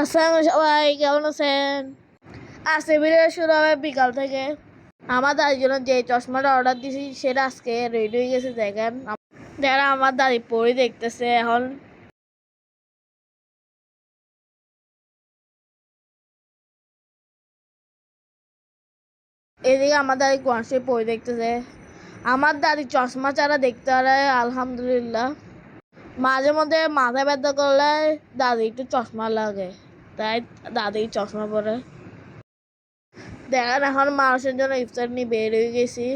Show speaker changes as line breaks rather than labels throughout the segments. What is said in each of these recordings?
আসসালামু সবাই, কেমন আছেন? আজকে ভিডিও শুরু হবে বিকাল থেকে। আমার দাদির জন্য যে চশমাটা অর্ডার দিয়েছি সেটা আজকে রেডি হয়ে গেছে, দেখেন। যারা আমার দাদি পরে দেখতেছে এখন। এদিকে আমার দাদি কোয়াশে পরে দেখতেছে। আমার দাদি চশমা ছাড়া দেখতে পারে, আলহামদুলিল্লাহ। মাঝে মধ্যে মাথা ব্যথা করলে দাদি একটু চশমা লাগে। তাই দাদি চশমা পরে। দেখেন এখন মানুষের জন্য ইফতার নিয়ে বের হয়ে গেছি।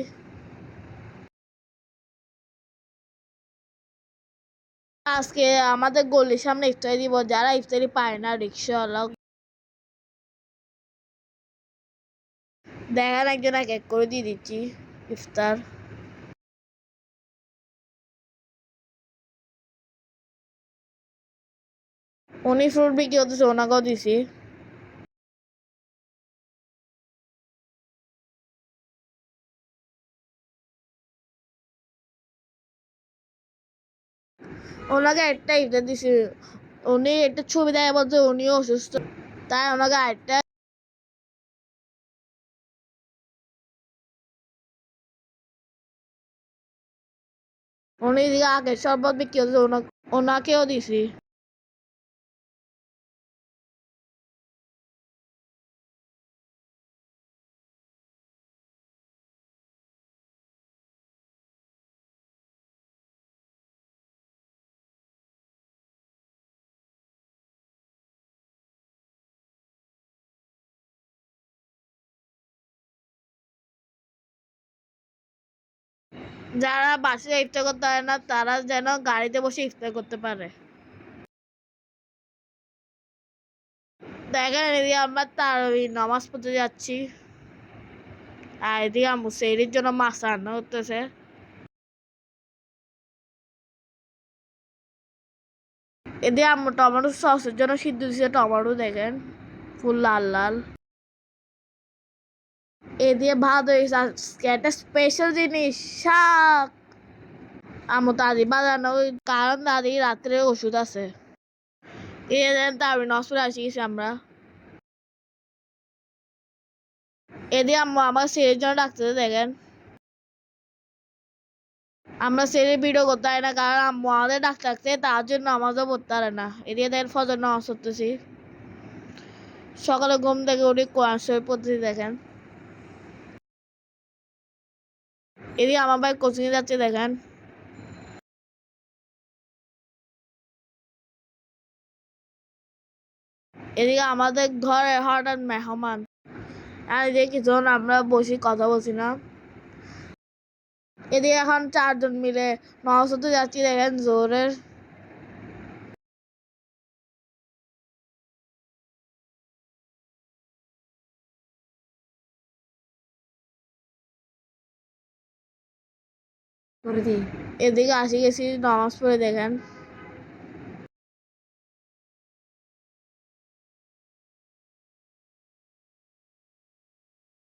আজকে আমাদের গলির সামনে ইফতারি দিব, যারা ইফতারি পায় না রিক্সাওয়ালা দেখেন একজন এক এক করে দিয়ে দিচ্ছি ইফতার। উনি ফ্রুট বিক্রি করতেছে ওনাকেও দিছি ওনাকে একটা ইফতার দিছি উনি একটা ছবি দেয় বলছে উনিও অসুস্থ তাই ওনাকে আরেকটা উনি আগের শরবত বিক্রি ওনা- ওনাকেও দিছি যারা বাসে ইফতার করতে পারে না, তারা যেন গাড়িতে বসে ইফতার করতে পারে। দেখেন, এদিকে আমরা তারাবি নামাজ পড়তে যাচ্ছি। আর এদিকে আম্মু সেরির জন্য মাছ রান্না করতেছে। এদিকে আম্মু টমেটো সসের জন্য সিদ্ধ দিচ্ছে টমেটো দেখেন, ফুল লাল লাল। এ দিয়ে ভাত হয়েছে একটা স্পেশাল জিনিস, শাক। আমু দাদি বাজানো কারণ দাদি রাত্রে ওষুধ আছে। আমরা। আমার ডাক্তার দেখেন। আমরা সেরে করতে না, কারণ তার জন্য পড়তে পারে না। এদিকে দেখেন সকালে ঘুম থেকে উঠে কোরআন শরীফ পড়তেছি দেখেন। এদিকে আমার ভাই কোচিং এ যাচ্ছে, দেখেন। এদিকে আমাদের ঘরে হঠাৎ মেহমান। আর এদিকে কিছুক্ষণ আমরা বসি, কথা বলছি না। এদিকে এখন চারজন মিলে নসতে যাচ্ছি, দেখেন, জোরের। এদিকে আসি গেছি, নামাজ পড়ে দেখেন।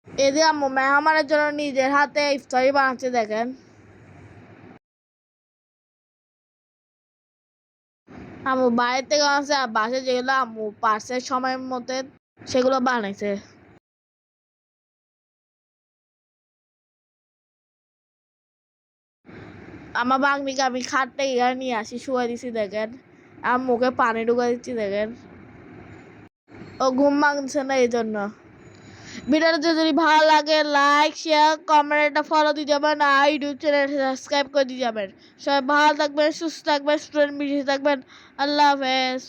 এদিকে আম্মু মেহমানের জন্য নিজের হাতে ইফতারি বানাচ্ছে দেখেন। আম্মু বাইরে থেকে আনছে আর বাসে যেগুলো আম্মু পার্সের সময় মধ্যে সেগুলো বানাইছে। আমার বাঘমিকে আমি খাটটা এখানে নিয়ে আসি, শুয়ে দিছি দেখেন। আর মুখে পানি ঢুকা দিচ্ছি দেখেন। ও ঘুম ভাঙছে না এই জন্য ভিডিওটা যদি ভালো লাগে লাইক শেয়ার কমেন্ট একটা ফলো দিয়ে যাবেন, আর ইউটিউব চ্যানেল সাবস্ক্রাইব করে দিয়ে যাবেন। সবাই ভালো থাকবেন, সুস্থ থাকবেন স্টুডেন্ট বিজি থাকবেন। আল্লাহ হাফেজ।